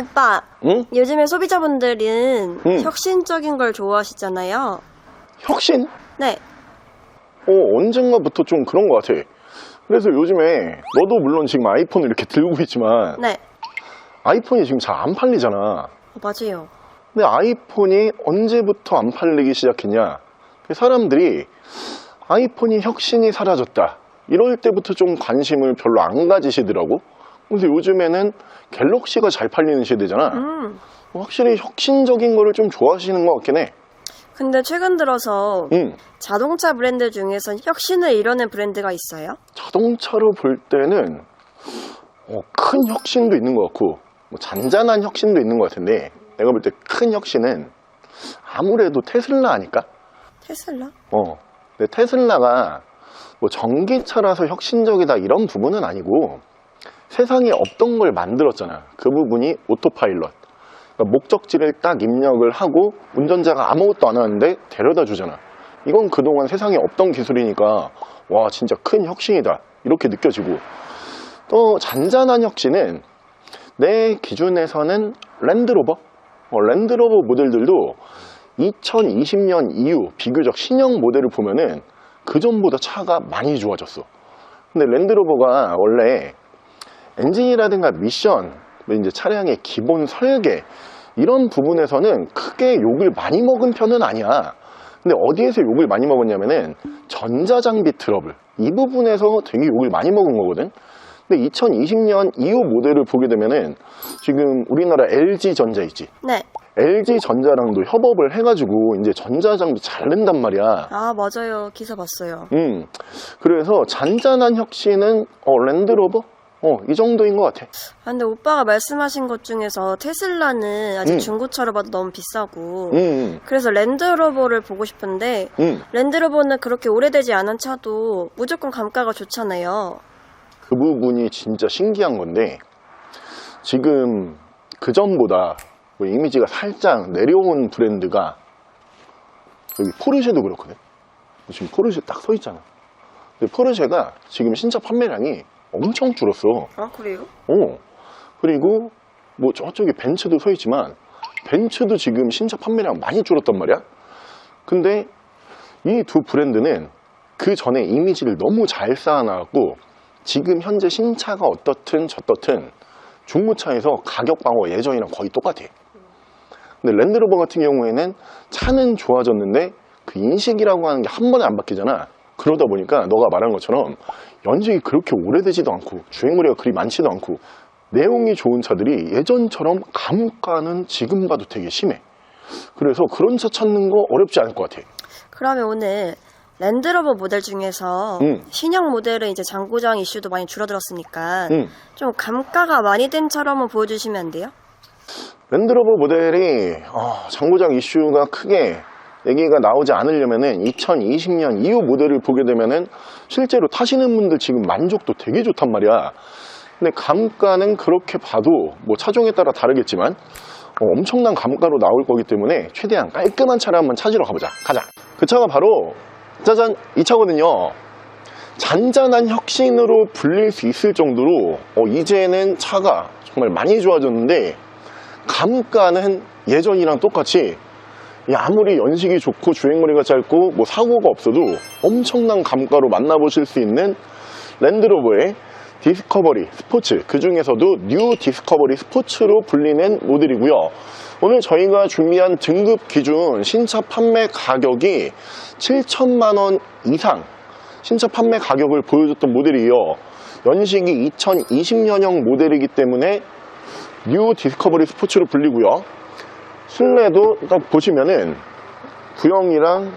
오빠, 응? 요즘에 소비자분들은 응. 혁신적인 걸 좋아하시잖아요. 혁신? 네. 어, 언젠가부터 좀 그런 것 같아. 그래서 요즘에 너도 물론 지금 아이폰을 이렇게 들고 있지만 네. 아이폰이 지금 잘 안 팔리잖아. 어, 맞아요. 근데 아이폰이 언제부터 안 팔리기 시작했냐? 사람들이 아이폰이 혁신이 사라졌다. 이럴 때부터 좀 관심을 별로 안 가지시더라고. 근데 요즘에는 갤럭시가 잘 팔리는 시대잖아. 음. 확실히 혁신적인 거를 좀 좋아하시는 것 같긴 해. 근데 최근 들어서 응. 자동차 브랜드 중에서 혁신을 이뤄낸 브랜드가 있어요? 자동차로 볼 때는 어, 큰 혁신도 있는 것 같고 뭐 잔잔한 혁신도 있는 것 같은데 내가 볼 때 큰 혁신은 아무래도 테슬라 아닐까? 테슬라? 어. 근데 테슬라가 뭐 전기차라서 혁신적이다 이런 부분은 아니고 세상에 없던 걸 만들었잖아. 그 부분이 오토파일럿. 그러니까 목적지를 딱 입력을 하고 운전자가 아무것도 안 하는데 데려다 주잖아. 이건 그동안 세상에 없던 기술이니까 와 진짜 큰 혁신이다 이렇게 느껴지고 또 잔잔한 혁신은 내 기준에서는 랜드로버 어, 랜드로버 모델들도 2020년 이후 비교적 신형 모델을 보면은 그 전보다 차가 많이 좋아졌어. 근데 랜드로버가 원래 엔진이라든가 미션, 뭐 이제 차량의 기본 설계 이런 부분에서는 크게 욕을 많이 먹은 편은 아니야. 근데 어디에서 욕을 많이 먹었냐면은 전자장비 트러블 이 부분에서 되게 욕을 많이 먹은 거거든. 근데 2020년 이후 모델을 보게 되면은 지금 우리나라 LG 전자 있지. 네. LG 전자랑도 협업을 해가지고 이제 전자장비 잘 낸단 말이야. 아, 맞아요. 기사 봤어요. 음, 그래서 잔잔한 혁신은 어, 랜드로버? 어, 이 정도인 것 같아. 아, 근데 오빠가 말씀하신 것 중에서 테슬라는 아직 음. 중고차로 봐도 너무 비싸고 음, 음, 그래서 랜드로버를 보고 싶은데 음. 랜드로버는 그렇게 오래되지 않은 차도 무조건 감가가 좋잖아요. 그 부분이 진짜 신기한 건데 지금 그 전보다 뭐 이미지가 살짝 내려온 브랜드가 여기 포르쉐도 그렇거든. 지금 포르쉐 딱 서 있잖아. 근데 포르쉐가 지금 신차 판매량이 엄청 줄었어. 아, 그래요? 어. 그리고 뭐 저쪽에 벤츠도 서 있지만 벤츠도 지금 신차 판매량 많이 줄었단 말이야. 근데 이 두 브랜드는 그 전에 이미지를 너무 잘 쌓아놨고 지금 현재 신차가 어떻든 저떻든 중고차에서 가격 방어 예전이랑 거의 똑같아. 근데 랜드로버 같은 경우에는 차는 좋아졌는데 그 인식이라고 하는 게 한 번에 안 바뀌잖아. 그러다 보니까 너가 말한 것처럼 연식이 그렇게 오래되지도 않고 주행거리가 그리 많지도 않고 내용이 좋은 차들이 예전처럼 감가는 지금 봐도 되게 심해. 그래서 그런 차 찾는 거 어렵지 않을 것 같아. 그러면 오늘 랜드로버 모델 중에서 음. 신형 모델은 이제 장고장 이슈도 많이 줄어들었으니까 응. 좀 감가가 많이 된 차로 한번 보여주시면 안 돼요? 랜드로버 모델이 어, 장고장 이슈가 크게 얘기가 나오지 않으려면은 2020년 이후 모델을 보게 되면은 실제로 타시는 분들 지금 만족도 되게 좋단 말이야. 근데 감가는 그렇게 봐도 뭐 차종에 따라 다르겠지만 어, 엄청난 감가로 나올 거기 때문에 최대한 깔끔한 차를 한번 찾으러 가보자. 가자. 그 차가 바로 짜잔 이 차거든요. 잔잔한 혁신으로 불릴 수 있을 정도로 어, 이제는 차가 정말 많이 좋아졌는데 감가는 예전이랑 똑같이 이 아무리 연식이 좋고 주행거리가 짧고 뭐 사고가 없어도 엄청난 감가로 만나보실 수 있는 랜드로버의 디스커버리 스포츠 그 중에서도 뉴 디스커버리 스포츠로 불리는 모델이고요 오늘 저희가 준비한 등급 기준 신차 판매 가격이 7천만 원 이상 신차 판매 가격을 보여줬던 모델이요 연식이 2020년형 모델이기 때문에 뉴 디스커버리 스포츠로 불리고요. 실내도 딱 보시면은 구형이랑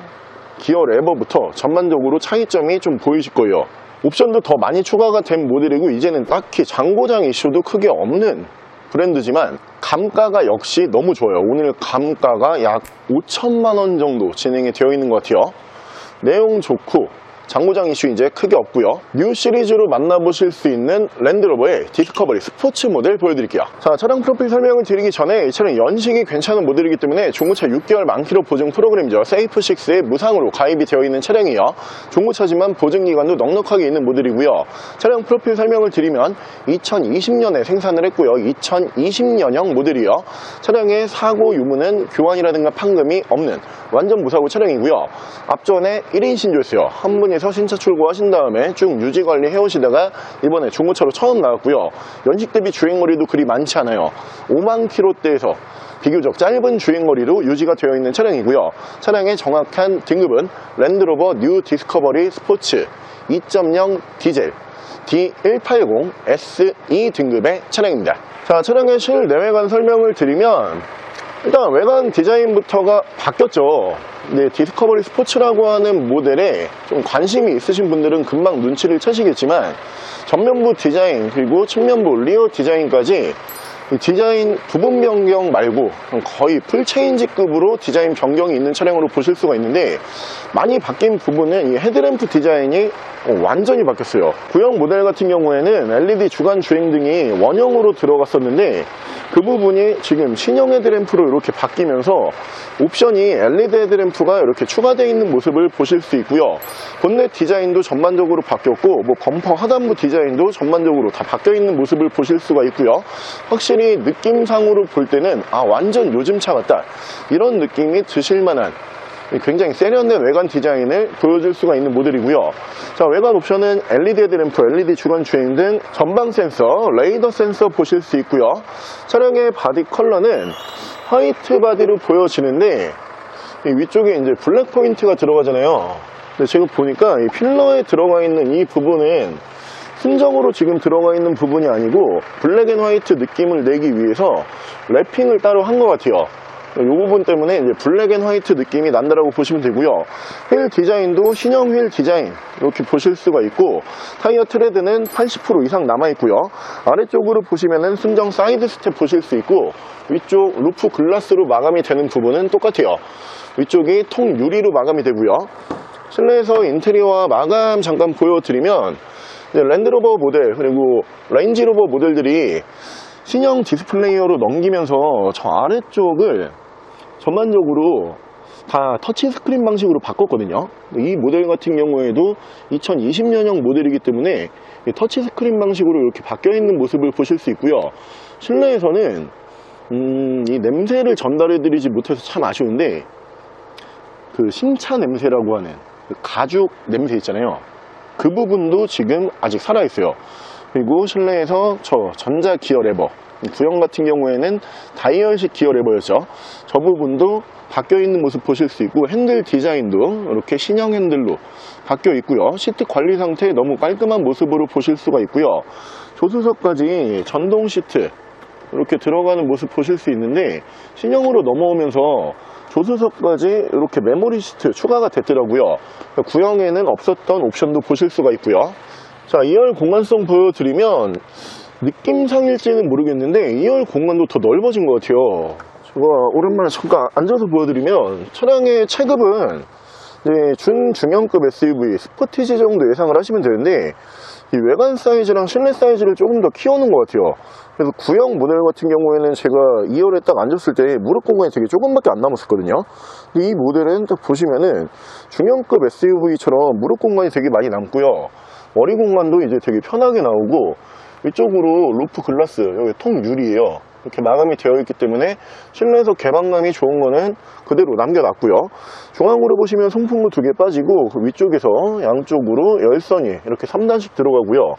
기어 레버부터 전반적으로 차이점이 좀 보이실 거예요. 옵션도 더 많이 추가가 된 모델이고 이제는 딱히 장고장 이슈도 크게 없는 브랜드지만 감가가 역시 너무 좋아요. 오늘 감가가 약 5천만 원 정도 진행이 되어 있는 것 같아요. 내용 좋고 장고장 이슈 이제 크게 없고요. 뉴 시리즈로 만나보실 수 있는 랜드로버의 디스커버리 스포츠 모델 보여드릴게요. 자 차량 프로필 설명을 드리기 전에 이 차량 연식이 괜찮은 모델이기 때문에 중고차 6개월 만키로 보증 프로그램이죠. 세이프6에 무상으로 가입이 되어 있는 차량이요. 중고차지만 보증기간도 넉넉하게 있는 모델이고요. 차량 프로필 설명을 드리면 2020년에 생산을 했고요. 2020년형 모델이요. 차량의 사고 유무는 교환이라든가 판금이 없는 완전 무사고 차량이고요. 앞전에 1인 신조였어요. 한 분이 서 신차 출고하신 다음에 쭉 유지 관리 해오시다가 이번에 중고차로 처음 나왔고요. 연식 대비 주행거리도 그리 많지 않아요. 5만 킬로대에서 비교적 짧은 주행거리로 유지가 되어 있는 차량이고요. 차량의 정확한 등급은 랜드로버 뉴 디스커버리 스포츠 2.0 디젤 D180 SE 등급의 차량입니다. 자 차량의 실내외관 설명을 드리면 일단 외관 디자인부터가 바뀌었죠. 네, 디스커버리 스포츠라고 하는 모델에 좀 관심이 있으신 분들은 금방 눈치를 채시겠지만 전면부 디자인 그리고 측면부 리어 디자인까지 이 디자인 부분 변경 말고 거의 풀체인지급으로 디자인 변경이 있는 차량으로 보실 수가 있는데 많이 바뀐 부분은 이 헤드램프 디자인이 어, 완전히 바뀌었어요. 구형 모델 같은 경우에는 LED 주간 주행등이 원형으로 들어갔었는데 그 부분이 지금 신형 헤드램프로 이렇게 바뀌면서 옵션이 LED 헤드램프가 이렇게 추가되어 있는 모습을 보실 수 있고요. 본넷 디자인도 전반적으로 바뀌었고 뭐 범퍼 하단부 디자인도 전반적으로 다 바뀌어 있는 모습을 보실 수가 있고요. 확실히 느낌상으로 볼 때는 아 완전 요즘 차 같다 이런 느낌이 드실 만한 굉장히 세련된 외관 디자인을 보여줄 수가 있는 모델이고요. 자, 외관 옵션은 LED 헤드램프, LED 주간 주행 등 전방 센서, 레이더 센서 보실 수 있고요. 차량의 바디 컬러는 화이트 바디로 보여지는데 이 위쪽에 이제 블랙 포인트가 들어가잖아요. 근데 제가 보니까 이 필러에 들어가 있는 이 부분은 순정으로 지금 들어가 있는 부분이 아니고 블랙 앤 화이트 느낌을 내기 위해서 랩핑을 따로 한 것 같아요. 이 부분 때문에 이제 블랙 앤 화이트 느낌이 난다라고 보시면 되고요. 휠 디자인도 신형 휠 디자인 이렇게 보실 수가 있고 타이어 트레드는 80% 이상 남아 있고요. 아래쪽으로 보시면은 순정 사이드 스텝 보실 수 있고 위쪽 루프 글라스로 마감이 되는 부분은 똑같아요. 위쪽이 통 유리로 마감이 되고요. 실내에서 인테리어와 마감 잠깐 보여드리면 랜드로버 모델 그리고 레인지로버 모델들이 신형 디스플레이어로 넘기면서 저 아래쪽을 전반적으로 다 터치 스크린 방식으로 바꿨거든요. 이 모델 같은 경우에도 2020년형 모델이기 때문에 이 터치 스크린 방식으로 이렇게 바뀌어 있는 모습을 보실 수 있고요. 실내에서는 음, 이 냄새를 전달해 드리지 못해서 참 아쉬운데 그 신차 냄새라고 하는 그 가죽 냄새 있잖아요. 그 부분도 지금 아직 살아 있어요. 그리고 실내에서 저 전자 기어 레버, 구형 같은 경우에는 다이얼식 기어 레버였죠. 저 부분도 바뀌어 있는 모습 보실 수 있고 핸들 디자인도 이렇게 신형 핸들로 바뀌어 있고요. 시트 관리 상태 너무 깔끔한 모습으로 보실 수가 있고요. 조수석까지 전동 시트 이렇게 들어가는 모습 보실 수 있는데 신형으로 넘어오면서 조수석까지 이렇게 메모리 시트 추가가 됐더라고요. 구형에는 없었던 옵션도 보실 수가 있고요. 자, 2열 공간성 보여드리면 느낌상일지는 모르겠는데 2열 공간도 더 넓어진 것 같아요. 제가 오랜만에 잠깐 앉아서 보여드리면 차량의 체급은 네, 준중형급 SUV 스포티지 정도 예상을 하시면 되는데 이 외관 사이즈랑 실내 사이즈를 조금 더 키우는 것 같아요. 그래서 구형 모델 같은 경우에는 제가 2열에 딱 앉았을 때 무릎 공간이 되게 조금밖에 안 남았었거든요. 근데 이 모델은 딱 보시면은 중형급 SUV처럼 무릎 공간이 되게 많이 남고요. 머리 공간도 이제 되게 편하게 나오고 이쪽으로 루프 글라스 여기 통 유리예요. 이렇게 마감이 되어 있기 때문에 실내에서 개방감이 좋은 거는 그대로 남겨놨고요. 중앙으로 보시면 송풍구 두 개 빠지고 그 위쪽에서 양쪽으로 열선이 이렇게 3단씩 들어가고요.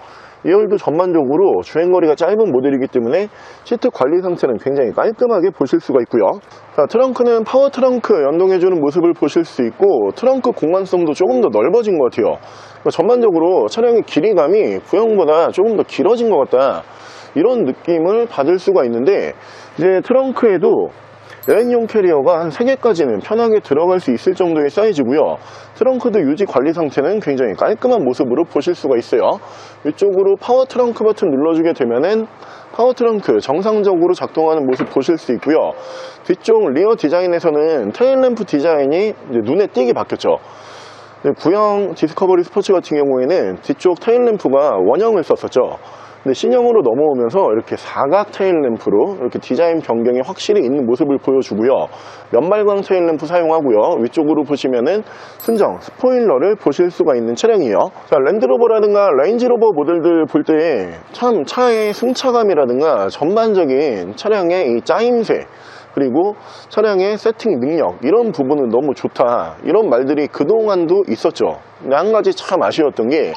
2열도 전반적으로 주행거리가 짧은 모델이기 때문에 시트 관리 상태는 굉장히 깔끔하게 보실 수가 있고요. 자, 트렁크는 파워 트렁크 연동해주는 모습을 보실 수 있고 트렁크 공간성도 조금 더 넓어진 것 같아요. 그러니까 전반적으로 차량의 길이감이 구형보다 조금 더 길어진 것 같다. 이런 느낌을 받을 수가 있는데 이제 트렁크에도 여행용 캐리어가 한 3개까지는 편하게 들어갈 수 있을 정도의 사이즈고요. 트렁크도 유지 관리 상태는 굉장히 깔끔한 모습으로 보실 수가 있어요. 위쪽으로 파워 트렁크 버튼 눌러주게 되면은 파워 트렁크 정상적으로 작동하는 모습 보실 수 있고요. 뒤쪽 리어 디자인에서는 테일램프 디자인이 눈에 띄게 바뀌었죠. 네, 구형 디스커버리 스포츠 같은 경우에는 뒤쪽 테일 램프가 원형을 썼었죠. 근데 신형으로 넘어오면서 이렇게 사각 테일 램프로 이렇게 디자인 변경이 확실히 있는 모습을 보여주고요. 면발광 테일 램프 사용하고요. 위쪽으로 보시면은 순정 스포일러를 보실 수가 있는 차량이에요. 자, 랜드로버라든가 레인지로버 모델들 볼 때 참 차의 승차감이라든가 전반적인 차량의 이 짜임새 그리고 차량의 세팅 능력 이런 부분은 너무 좋다 이런 말들이 그동안도 있었죠 한 가지 참 아쉬웠던 게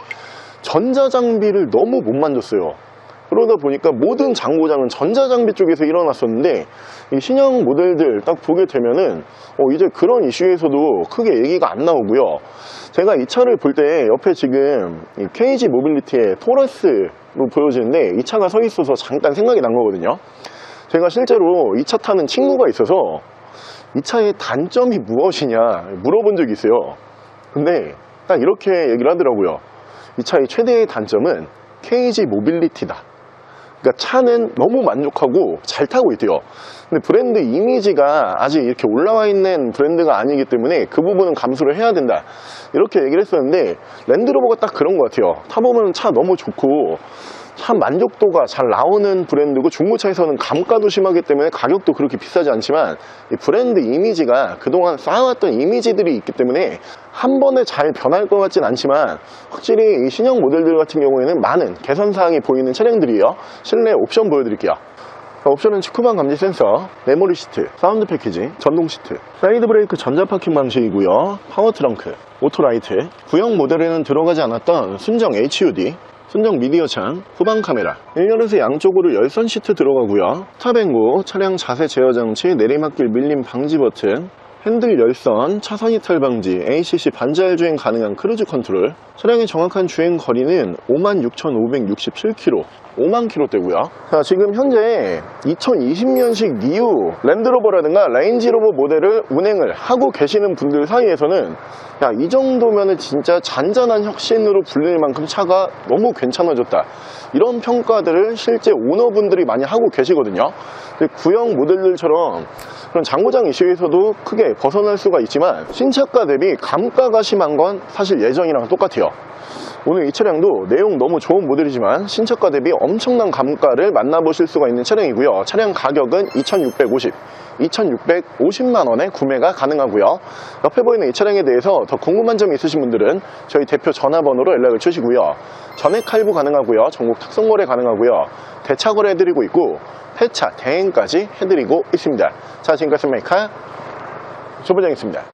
전자장비를 너무 못 만졌어요 그러다 보니까 모든 장고장은 전자장비 쪽에서 일어났었는데 이 신형 모델들 딱 보게 되면은 어, 이제 그런 이슈에서도 크게 얘기가 안 나오고요 제가 이 차를 볼 때 옆에 지금 이 KG 모빌리티의 토러스로 보여지는데 이 차가 서 있어서 잠깐 생각이 난 거거든요 제가 실제로 이 차 타는 친구가 있어서 이 차의 단점이 무엇이냐 물어본 적이 있어요. 근데 딱 이렇게 얘기를 하더라고요. 이 차의 최대의 단점은 KG 모빌리티다. 그러니까 차는 너무 만족하고 잘 타고 있대요. 근데 브랜드 이미지가 아직 이렇게 올라와 있는 브랜드가 아니기 때문에 그 부분은 감수를 해야 된다. 이렇게 얘기를 했었는데 랜드로버가 딱 그런 것 같아요. 타보면 차 너무 좋고 참 만족도가 잘 나오는 브랜드고 중고차에서는 감가도 심하기 때문에 가격도 그렇게 비싸지 않지만 이 브랜드 이미지가 그동안 쌓아왔던 이미지들이 있기 때문에 한 번에 잘 변할 것 같진 않지만 확실히 이 신형 모델들 같은 경우에는 많은 개선사항이 보이는 차량들이에요. 실내 옵션 보여드릴게요. 자, 옵션은 측후방 감지 센서, 메모리 시트, 사운드 패키지, 전동 시트, 사이드 브레이크 전자 파킹 방식이고요. 파워 트렁크, 오토 라이트, 구형 모델에는 들어가지 않았던 순정 HUD, 순정 미디어 창, 후방 카메라, 1열에서 양쪽으로 열선 시트 들어가고요. 탑앤고, 차량 자세 제어 장치, 내리막길 밀림 방지 버튼, 핸들 열선, 차선 이탈 방지, ACC 반자율 주행 가능한 크루즈 컨트롤, 차량의 정확한 주행 거리는 56,567km, 5만 킬로대고요. 자, 지금 현재 2020년식 니우 랜드로버라든가 레인지로버 모델을 운행을 하고 계시는 분들 사이에서는 야, 이 정도면 은 진짜 잔잔한 혁신으로 불릴 만큼 차가 너무 괜찮아졌다. 이런 평가들을 실제 오너분들이 많이 하고 계시거든요. 구형 모델들처럼 그런 장고장 이슈에서도 크게 벗어날 수가 있지만 신차가 대비 감가가 심한 건 사실 예전이랑 똑같아요. 오늘 이 차량도 내용 너무 좋은 모델이지만 신차가 대비 엄청난 감가를 만나보실 수가 있는 차량이고요. 차량 가격은 2650, 2650만 원에 구매가 가능하고요. 옆에 보이는 이 차량에 대해서 더 궁금한 점이 있으신 분들은 저희 대표 전화번호로 연락을 주시고요. 전액 할부 가능하고요. 전국 특송거래 가능하고요. 대차 거래 해드리고 있고 폐차, 대행까지 해드리고 있습니다. 자, 지금까지 메이카 조부장이었습니다.